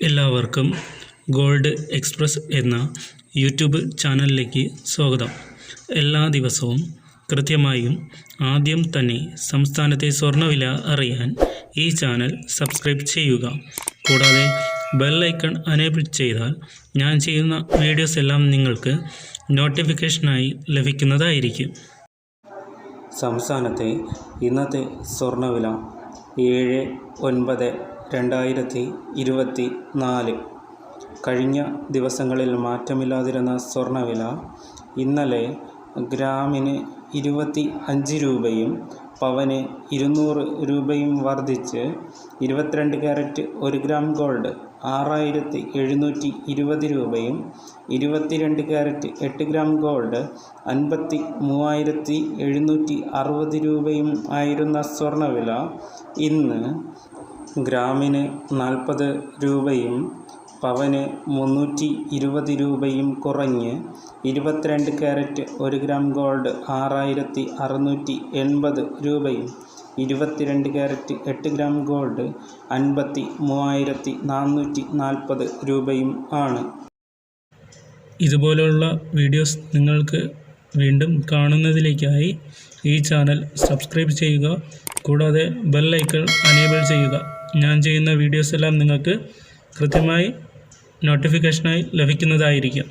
എല്ലാവർക്കും gold express എന്ന YouTube ചാനലിലേക്ക് സ്വാഗതം. എല്ലാ ദിവസവും കൃത്യമായും ആദ്യം തന്നെ സംസ്ഥാനത്തെ സ്വർണവില അറിയാൻ ഈ ചാനൽ സബ്സ്ക്രൈബ് ചെയ്യുക. കൂടാതെ ബെല്ലൈക്കൺ അനേബിൾ ചെയ്താൽ ഞാൻ ചെയ്യുന്ന വീഡിയോസ് എല്ലാം നിങ്ങൾക്ക് നോട്ടിഫിക്കേഷനായി ലഭിക്കുന്നതായിരിക്കും. സംസ്ഥാനത്തെ ഇന്നത്തെ സ്വർണവില ഏഴ് ഒൻപത് രണ്ടായിരത്തി ഇരുപത്തി നാല് കഴിഞ്ഞ ദിവസങ്ങളിൽ മാറ്റമില്ലാതിരുന്ന സ്വർണവില ഇന്നലെ ഗ്രാമിന് ഇരുപത്തി അഞ്ച് രൂപയും പവന് ഇരുന്നൂറ് രൂപയും വർദ്ധിച്ച് ഇരുപത്തിരണ്ട് ക്യാരറ്റ് ഒരു ഗ്രാം ഗോൾഡ് ആറായിരത്തി എഴുന്നൂറ്റി ഇരുപത് രൂപയും ഇരുപത്തിരണ്ട് ക്യാരറ്റ് എട്ട് ഗ്രാം ഗോൾഡ് അൻപത്തി മൂവായിരത്തി എഴുന്നൂറ്റി അറുപത് രൂപയും ആയിരുന്ന സ്വർണവില ഇന്ന് ഗ്രാമിന് നാൽപ്പത് രൂപയും പവന് മുന്നൂറ്റി ഇരുപത് രൂപയും കുറഞ്ഞ് ഇരുപത്തിരണ്ട് ക്യാരറ്റ് ഒരു ഗ്രാം ഗോൾഡ് ആറായിരത്തി അറുന്നൂറ്റി എൺപത് രൂപയും ഇരുപത്തിരണ്ട് ക്യാരറ്റ് എട്ട് ഗ്രാം ഗോൾഡ് അൻപത്തി മൂവായിരത്തി നാനൂറ്റി നാൽപ്പത് രൂപയും ആണ്. ഇതുപോലുള്ള വീഡിയോസ് നിങ്ങൾക്ക് വീണ്ടും കാണുന്നതിലേക്കായി ഈ ചാനൽ സബ്സ്ക്രൈബ് ചെയ്യുക കൂടാതെ ബെൽ അനേബിൾ ചെയ്യുക. ഞാൻ ചെയ്യുന്ന വീഡിയോസ് എല്ലാം നിങ്ങൾക്ക് കൃത്യമായി നോട്ടിഫിക്കേഷനായി ലഭിക്കുന്നതായിരിക്കും.